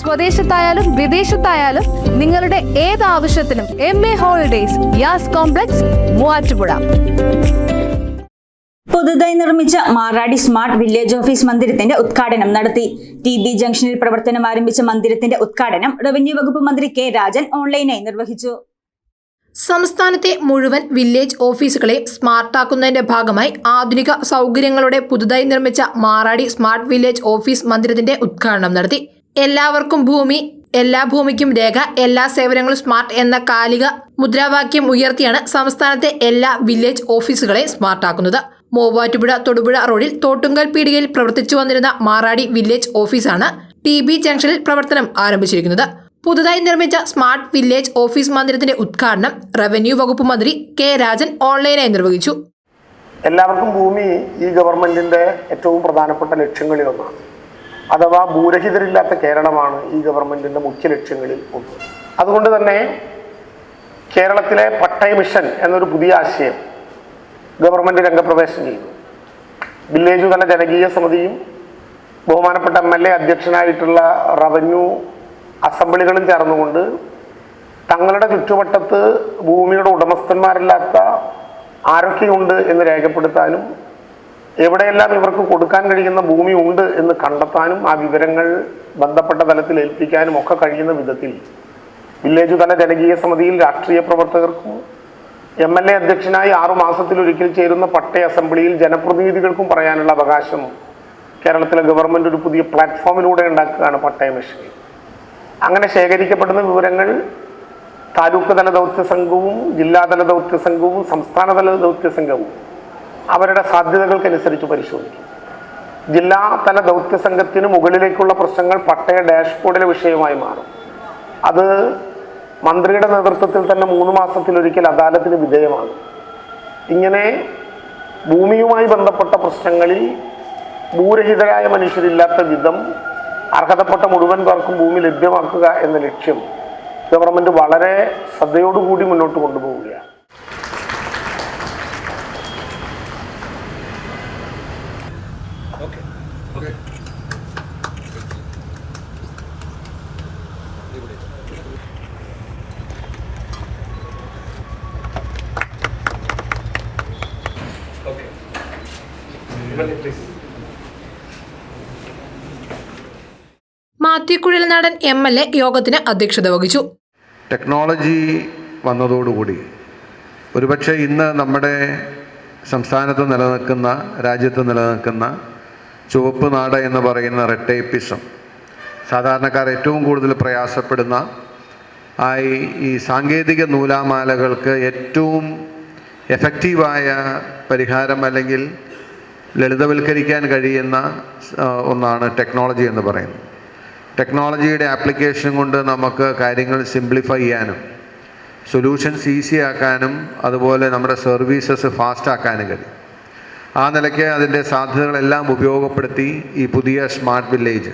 സ്വദേശത്തായാലും വിദേശത്തായാലും നിങ്ങളുടെ ഏത് ആവശ്യത്തിനും M A holidays Yas complex Muvattupuzha. പുതുതായി നിർമ്മിച്ച മാറാടി സ്മാർട്ട് വില്ലേജ് ഓഫീസ് മന്ദിരത്തിന്റെ ഉദ്ഘാടനം നടത്തി. ടി ബി ജംഗ്ഷനിൽ പ്രവർത്തനം ആരംഭിച്ച മന്ദിരത്തിന്റെ ഉദ്ഘാടനം റവന്യൂ വകുപ്പ് മന്ത്രി കെ രാജൻ ഓൺലൈനായി നിർവഹിച്ചു. സംസ്ഥാനത്തെ മുഴുവൻ വില്ലേജ് ഓഫീസുകളെ സ്മാർട്ടാക്കുന്നതിന്റെ ഭാഗമായി ആധുനിക സൗകര്യങ്ങളോടെ പുതുതായി നിർമ്മിച്ച മാറാടി സ്മാർട്ട് വില്ലേജ് ഓഫീസ് മന്ദിരത്തിന്റെ ഉദ്ഘാടനം നടത്തി. എല്ലാവർക്കും ഭൂമി എല്ലാ ഭൂമിക്കും രേഖ എല്ലാ സേവനങ്ങളും സ്മാർട്ട് എന്ന കാലിക മുദ്രാവാക്യം ഉയർത്തിയാണ് സംസ്ഥാനത്തെ എല്ലാ വില്ലേജ് ഓഫീസുകളെ സ്മാർട്ടാക്കുന്നത് മൂവാറ്റുപുഴ തൊടുപുഴ റോഡിൽ തോട്ടുങ്കൽ പീടികയിൽ പ്രവർത്തിച്ചു വന്നിരുന്ന മാറാടി വില്ലേജ് ഓഫീസാണ് ടി ബി ജംഗ്ഷനിൽ പ്രവർത്തനം ആരംഭിച്ചിരിക്കുന്നത്. പുതുതായി നിർമ്മിച്ച സ്മാർട്ട് വില്ലേജ് ഓഫീസ് മന്ദിരത്തിന്റെ ഉദ്ഘാടനം റവന്യൂ വകുപ്പ് മന്ത്രി കെ രാജൻ ഓൺലൈനായി നിർവഹിച്ചു. എല്ലാവർക്കും ഭൂമി ഈ ഗവൺമെന്റിന്റെ ഏറ്റവും പ്രധാനപ്പെട്ട ലക്ഷ്യങ്ങളിലൊന്നാണ് അഥവാ ഭൂരഹിതരില്ലാത്ത കേരളമാണ് ഈ ഗവൺമെന്റിന്റെ മുഖ്യ ലക്ഷ്യങ്ങളിൽ ഒന്ന്. അതുകൊണ്ട് തന്നെ കേരളത്തിലെ പട്ടയ മിഷൻ എന്നൊരു പുതിയ ആശയം ഗവൺമെന്റ് രംഗപ്രവേശം ചെയ്തു. വില്ലേജ് തല ജനകീയ സമിതിയും ബഹുമാനപ്പെട്ട എം എൽ എ അധ്യക്ഷനായിട്ടുള്ള റവന്യൂ അസംബ്ലികളും ചേർന്നുകൊണ്ട് തങ്ങളുടെ ചുറ്റുവട്ടത്ത് ഭൂമിയുടെ ഉടമസ്ഥന്മാരില്ലാത്ത ആരൊക്കെയുണ്ട് എന്ന് രേഖപ്പെടുത്താനും എവിടെയെല്ലാം ഇവർക്ക് കൊടുക്കാൻ കഴിയുന്ന ഭൂമി ഉണ്ട് എന്ന് കണ്ടെത്താനും ആ വിവരങ്ങൾ ബന്ധപ്പെട്ട തലത്തിൽ ഏൽപ്പിക്കാനും ഒക്കെ കഴിയുന്ന വിധത്തിൽ വില്ലേജ് തല ജനകീയ സമിതിയിൽ രാഷ്ട്രീയ പ്രവർത്തകർക്കും എം എൽ എ അധ്യക്ഷനായി ആറു മാസത്തിലൊരിക്കൽ ചേരുന്ന പട്ടയ അസംബ്ലിയിൽ ജനപ്രതിനിധികൾക്കും പറയാനുള്ള അവകാശം കേരളത്തിലെ ഗവൺമെന്റ് ഒരു പുതിയ പ്ലാറ്റ്ഫോമിലൂടെ ഉണ്ടാക്കുകയാണ് പട്ടയ മിഷൻ അങ്ങനെ ശേഖരിക്കപ്പെടുന്ന വിവരങ്ങൾ താലൂക്ക് തല ദൗത്യ സംഘവും ജില്ലാതല ദൗത്യ സംഘവും സംസ്ഥാനതല ദൗത്യ സംഘവും അവരുടെ സാധ്യതകൾക്കനുസരിച്ച് പരിശോധിക്കും. ജില്ലാ തല ദൗത്യ സംഘത്തിന് മുകളിലേക്കുള്ള പ്രശ്നങ്ങൾ പട്ടയ ഡാഷ്ബോർഡിലെ വിഷയമായി മാറും. അത് മന്ത്രിയുടെ നേതൃത്വത്തിൽ തന്നെ മൂന്ന് മാസത്തിലൊരിക്കൽ അദാലത്തിന് വിധേയമാണ് ഇങ്ങനെ ഭൂമിയുമായി ബന്ധപ്പെട്ട പ്രശ്നങ്ങളിൽ ഭൂരഹിതരായ മനുഷ്യരില്ലാത്ത വിധം അർഹതപ്പെട്ട മുഴുവൻ പേർക്കും ഭൂമി ലഭ്യമാക്കുക എന്ന ലക്ഷ്യം ഗവൺമെന്റ് വളരെ ശ്രദ്ധയോടുകൂടി മുന്നോട്ട് കൊണ്ടുപോവുകയാണ്. മാത്യു നടൻ എം എൽ എ യോഗത്തിന് അധ്യക്ഷത വഹിച്ചു. ടെക്നോളജി വന്നതോടുകൂടി ഒരുപക്ഷെ ഇന്ന് നമ്മുടെ സംസ്ഥാനത്ത് നിലനിൽക്കുന്ന രാജ്യത്ത് നിലനിൽക്കുന്ന ചുവപ്പ് നാട് എന്ന് പറയുന്ന റെട്ടേപ്പിസം സാധാരണക്കാർ ഏറ്റവും കൂടുതൽ പ്രയാസപ്പെടുന്ന ആയി ഈ സാങ്കേതിക നൂലാമാലകൾക്ക് ഏറ്റവും എഫക്റ്റീവായ പരിഹാരം അല്ലെങ്കിൽ ലളിതവൽക്കരിക്കാൻ കഴിയുന്ന ഒന്നാണ് ടെക്നോളജി എന്ന് പറയുന്നത്. ടെക്നോളജിയുടെ ആപ്ലിക്കേഷൻ കൊണ്ട് നമുക്ക് കാര്യങ്ങൾ സിംപ്ലിഫൈ ചെയ്യാനും സൊല്യൂഷൻസ് ഈസി ആക്കാനും അതുപോലെ നമ്മുടെ സർവീസസ് ഫാസ്റ്റ് ആക്കാനും കഴിയും. ആ നിലയ്ക്ക് അതിന്റെ സാധ്യതകളെല്ലാം ഉപയോഗപ്പെടുത്തി ഈ പുതിയ സ്മാർട്ട് വില്ലേജ്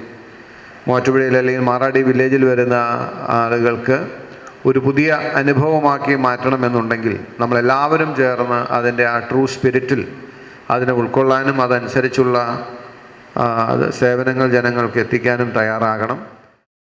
മൂവാറ്റുപുഴയിൽ അല്ലെങ്കിൽ മാറാടി വില്ലേജിൽ വരുന്ന ആളുകൾക്ക് ഒരു പുതിയ അനുഭവമാക്കി മാറ്റണമെന്നുണ്ടെങ്കിൽ നമ്മളെല്ലാവരും ചേർന്ന് അതിന്റെ ആ ട്രൂ സ്പിരിറ്റിൽ അതിനെ ഉൾക്കൊള്ളാനും അതനുസരിച്ചുള്ള സേവനങ്ങൾ ജനങ്ങൾക്ക് എത്തിക്കാനും തയ്യാറാകണം.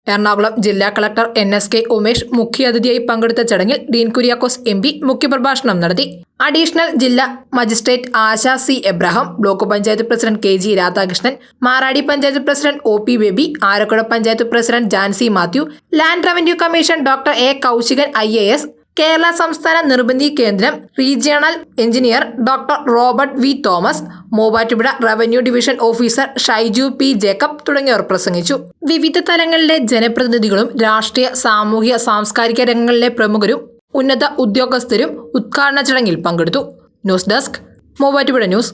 എറണാകുളം ജില്ലാ collector N S K Umesh മുഖ്യാതിഥിയായി പങ്കെടുത്ത ചടങ്ങിൽ ഡീൻ കുര്യാക്കോസ് എം പി മുഖ്യപ്രഭാഷണം നടത്തി. അഡീഷണൽ ജില്ലാ magistrate Asha C Abraham block panchayat president K G Radhakrishnan Maradi panchayat president O P Baby Arakuzha panchayat president Jancy Mathew land revenue commission doctor A Kaushikan I A S Kerala സംസ്ഥാന നിർബന്ധി കേന്ദ്രം regional engineer doctor Robert V Thomas Muvattupuzha revenue division officer Shaiju P Jacob തുടങ്ങിയവർ പ്രസംഗിച്ചു. വിവിധ തലങ്ങളിലെ ജനപ്രതിനിധികളും രാഷ്ട്രീയ സാമൂഹിക സാംസ്കാരിക രംഗങ്ങളിലെ പ്രമുഖരും ഉന്നത ഉദ്യോഗസ്ഥരും ഉദ്ഘാടന ചടങ്ങിൽ പങ്കെടുത്തു. News desk Muvattupuzha news.